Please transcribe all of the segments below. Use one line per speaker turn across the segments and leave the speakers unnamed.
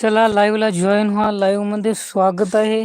चला लाइव लाईव्हला जॉईन व्हा लाईव्ह मध्ये स्वागत आहे।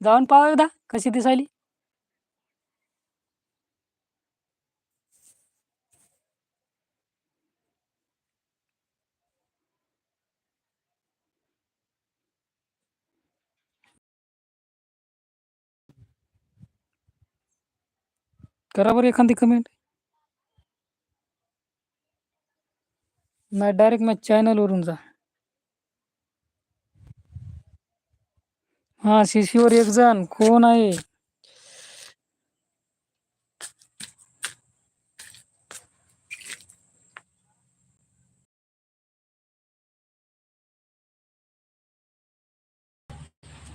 जाऊन पाहा एकदा कशी करा बरं एखादी कमेंट नाही डायरेक्ट मग चॅनलवरून जा. हा शिशीवर एक जण कोण आहे?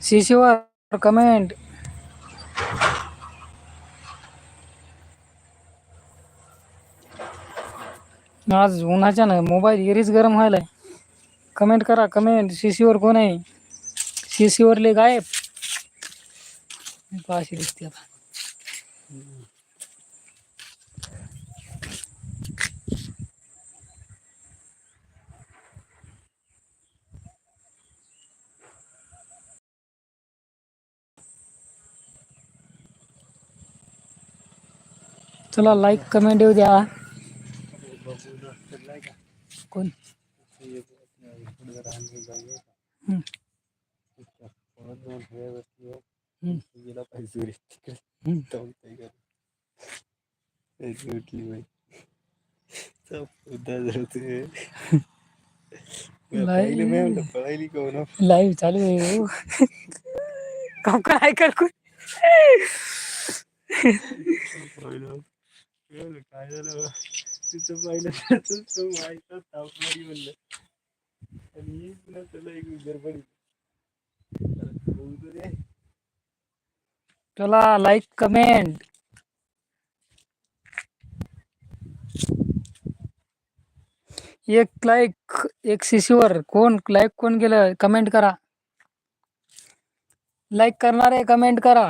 शिशीवर कमेंट आज उन्हाच्या ना मोबाईल एरीच गरम व्हायलाय. कमेंट करा कमेंट. शिशीवर कोण आहे? शिशीवरले गायब. पहा अशी दिसते आता. चला लाईक कमेंट येऊ द्या. कोण? हम्म. लाईव्ह चालू आहे हो. काम काय कर
काय झालं? तो त्याला एक गडबडी रे.
चला लाईक कमेंट एक लाईक एक शिशीवर कोण लाईक कोण कमेंट करा। लाईक करणारे कमेंट करा।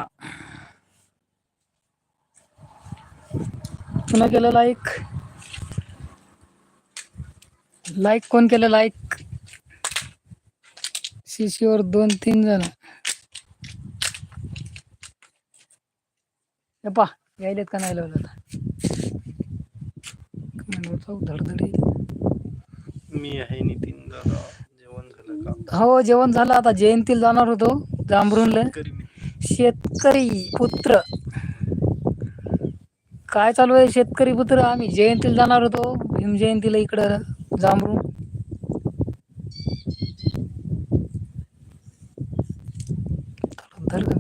पुन्हा लाईक लाईक कोण केलं? लाईक शिशीवर दोन तीन जण. हे पा यायलेत का नाही लावलं आता? धडधडी
मी आहे नितीन दादा. जेवण झालं का?
हो जेवण झालं. आता जयंतीला जाणार होतो जांभरूनला. शेतकरी पुत्र. काय चालू आहे? शेतकरी पुत्र. आम्ही जयंतीला जाणार होतो. भीम जयंतीला इकडं. जांभरून धर का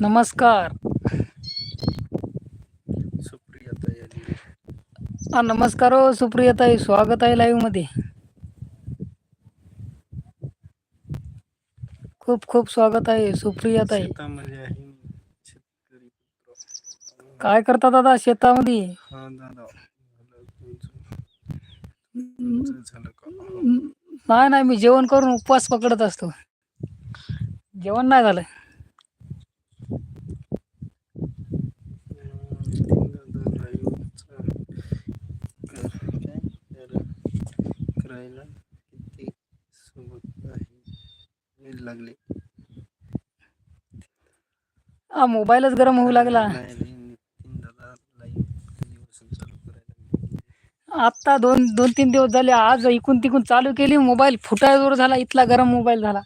नमस्कार. हा नमस्कार हो सुप्रियाताई. स्वागत आहे लाईव्हमध्ये. खूप खूप स्वागत आहे सुप्रियाताई
शेतामध्ये आहे मी शेतकरी पुत्र
काय करता दादा शेतामध्ये?
हा दादा. झालं का.
नाही नाही मी जेवण करून उपवास पकडत असतो. जेवण नाही झालं.
दादा करायला किती सोबत लागले
हा मोबाईलच गरम होऊ लागला.
नाही नाही, नितीन दादा लाईव्ह कधीपासून चालू करायला
आत्ता दोन दोन तीन दिवस झाले आज इकून तिकून चालू केली मोबाईल फुटायवर झाला इथला गरम मोबाईल झाला.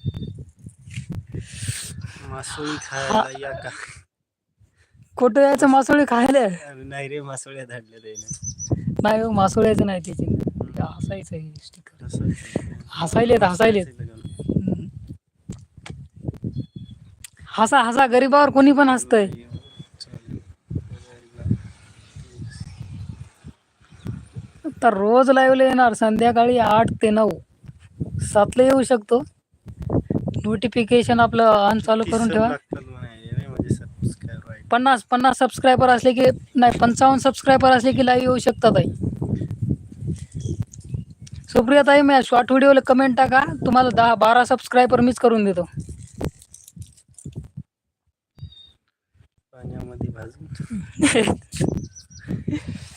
मासोळी खायला या का?
कुठं यायचं मासोळी खायला?
नाही रे मासोळ्या धाडल्या त्याने.
नाही हो, मासोळ्याचं नाही त्याची. हसायचं हसायलेत हसायलेत. हम्म. हसा हसा गरीबावर कोणी पण हसतंय. तर रोज लाईव्हला येणार. संध्याकाळी आठ ते नऊ. सातला येऊ शकतो. नोटिफिकेशन आपलं ऑन चालू करून ठेवा.
म्हणजे
पन्नास पन्नास सबस्क्रायबर असले की नाही पंचावन्न सबस्क्रायबर असले की लाईव्ह येऊ शकतात आई सुप्रिया ताई मी शॉर्ट व्हिडिओला कमेंट टाका. तुम्हाला दहा बारा सबस्क्रायबर मीच करून देतो.
पाण्यामध्ये भाजून.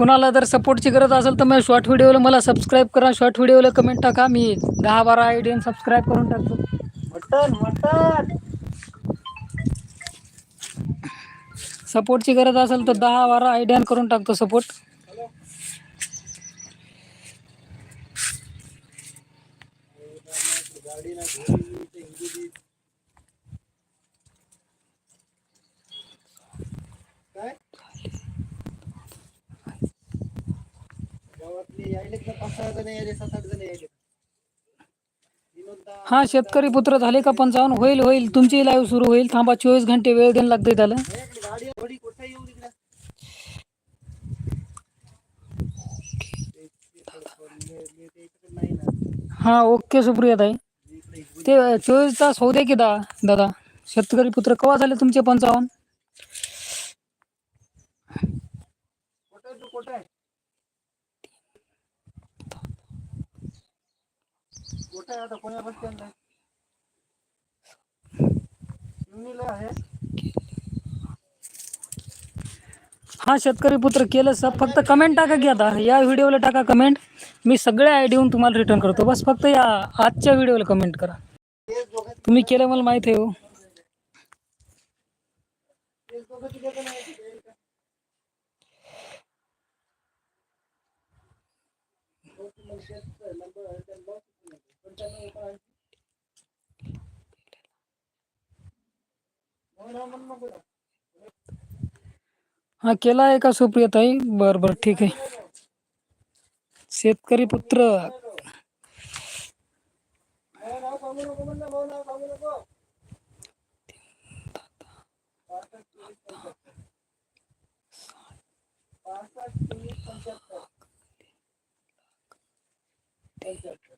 कुणाला जर सपोर्टची गरज असेल तर मग शॉर्ट व्हिडिओला मला सबस्क्राईब करा. शॉर्ट व्हिडिओला कमेंट टाका. मी दहा बारा आयडियन सबस्क्राईब करून टाकतो.
Mutton mutton.
सपोर्टची गरज असेल तर दहा बारा आयडियन करून टाकतो सपोर्ट हा शेतकरी पुत्र झाले का पंचावन्न होईल होईल. तुमची लाईव्ह सुरू होईल. थांबा चोवीस घंटे वेळ द्यायला लागते त्याला. हा ओके सुप्रिया
ताई.
ते चोवीस तास होऊ दे की दा दादा. शेतकरी पुत्र केव्हा झाले तुमचे पंचावन्न
कुठे आहे तू कुठे आहे कुठे आता
हा शेतकरी पुत्र केलं सर. फक्त कमेंट टाका की आता. या व्हिडिओला टाका कमेंट मी सगळे आय येऊन तुम्हाला रिटर्न करतो. बस फक्त या आजच्या व्हिडिओला कमेंट करा. तुम्ही केलं मला माहीत आहे हो.
तेच
हा केला आहे का सुप्रियाताई बरं बरं ठीक आहे शेतकरी पुत्र।
भाऊ नाव सांगू नको म्हणलं, भाऊ नाव सांगू नको. पासष्ट चोवीस पंच्याहत्तर. पंच्याहत्तर.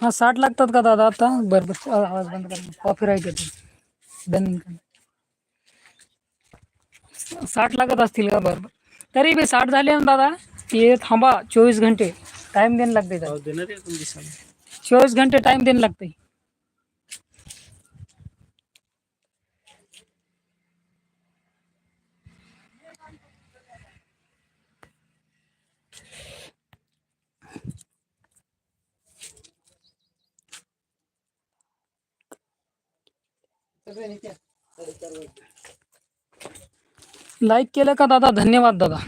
हा साठ लागतात का दादा आता बरं बरं आवाज़ बंद कर कॉफ़ी राईट येतो बंद कर. साठ लागत असतील का बरं तरी बी साठ झाले ना दादा ते थांबा चोवीस घंटे टाइम द्यायला लागते चोवीस घंटे टाइम द्यायला लागते। लाईक केलं का दादा? धन्यवाद दादा.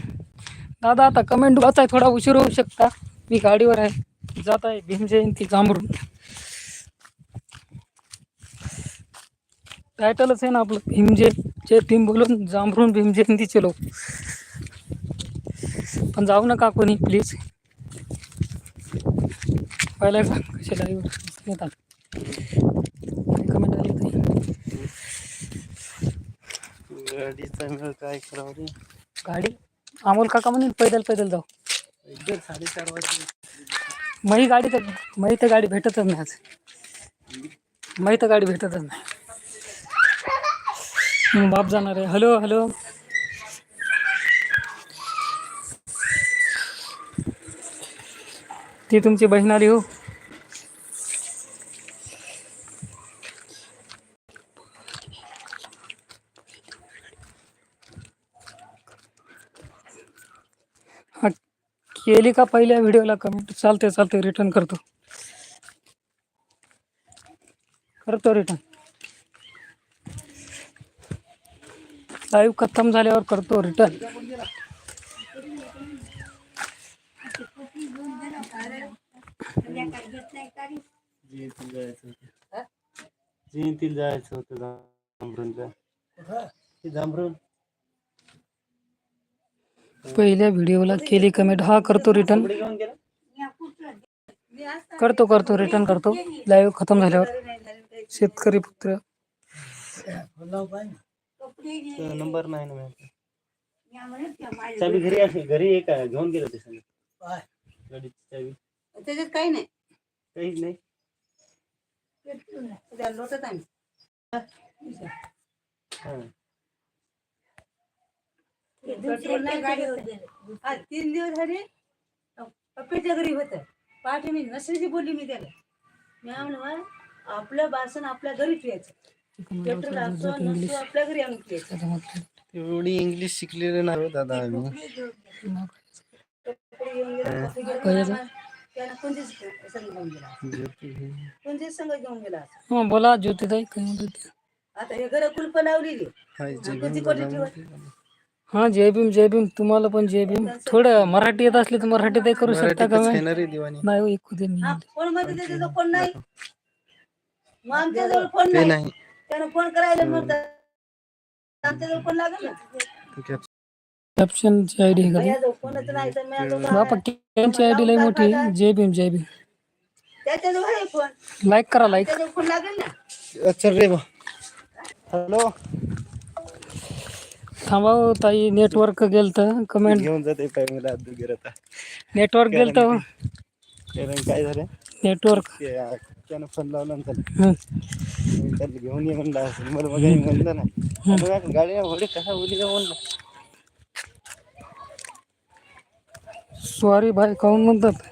दादा, आता कमेंट वाचाय थोडा उशीर होऊ शकता. मी आहे. जात आहे भीम जयंती जांभरून टायटलच आहे ना आपलं भीम जय जय भीम बोलून भीम जयंतीचे लोक. पण जाऊ नका कोणी प्लीज़ पहिला सांग कसे लाईव्ह
गाडीचा मेळ काय करावं रे?
गाडी? अमोल काका म्हणेल पैदल पैदल जाऊ.
एकदम साडेचार वाजले.
मही गाडी तर मही तर गाडी भेटतच नाही आज. मही तर गाडी भेटतच नाही. बाप जाणार आहे. Hello hello. ती तुमची बहीण आली हा. केली का पहिल्या व्हिडिओला कमेंट? चालते चालते रिटर्न करतो. करतो रिटर्न लाईव्ह खतम झाल्यावर करतो रिटर्न
जयंतीला जायचं होतं. ते जांभरून?
पहिल्या व्हिडिओला केली कमेंट हा करतो रिटर्न करतो करतो रिटर्न करतो. लाईव्ह खतम झाल्यावर. शेतकरी पुत्र.
नंबर नाही ना चावी घरी असेल घरी एक आहे घेऊन गेलो ते सगळं गाडीची चावी.
त्याच्यात काही नाही.
काहीच नाही.
त्या लोटत आहे
हा.
तीन दिवस झाले. पप्पाच्या घरी होत. पहाटे मी नसल्याची बोलली मी त्याला. मी म्हणलं "वा, आपलं भाषण आपल्या घरी ठेवायचं पेट्रोल असो नसो आपल्या घरी आणून ठेवायचं.
एवढी इंग्लिश शिकलेले नाही हो दादा आम्ही.
हा बोला ज्योतिताई काय म्हणत होती?
आता हे घर कुलप लावलेली.
हा जय भीम जय भीम. तुम्हाला पण जय भीम. थोडं मराठी येत असली तर मराठीतही करू शकता का नाही हो, ऐकू दे
फोन नाही. मग आमच्याजवळ फोन नाही.
नाही.
त्यानं फोन करायला म्हणतात. आमच्याजवळ फोन लागेल ना?
ते? कॅप्स-
कॅप्शनची आयडी बापा कॅप्शनची लई मोठी आहे. जय भीम जय भीम. लाईक करा लाईक
त्याच्याजवळ फोन लागेल ना?
अच्छा रे बा. हॅलो
थांबा हो ताई नेटवर्क गेलतं कमेंट
घेऊन जाते पाय मला आदू गिरत
नेटवर्क गेलतं.
कारण काय झालं?
नेटवर्क
त्यानं फोन लावला ना त्याला. मी त्याला घेऊन ये म्हणलं मला मग म्हणलं ना आता गाडी होडी कसा उली का म्हणलं.
सॉरी भाई काहून म्हणतात?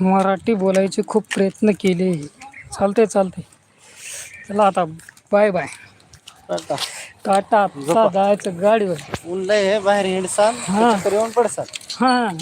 मराठी बोलायचे खूप प्रयत्न केले. चालते चालते चला आता बाय बाय टाटा. जायचं गाडीवर.
ऊन लय आहे बाहेर हिंडसान
हा.
येऊन पडसान.
हां.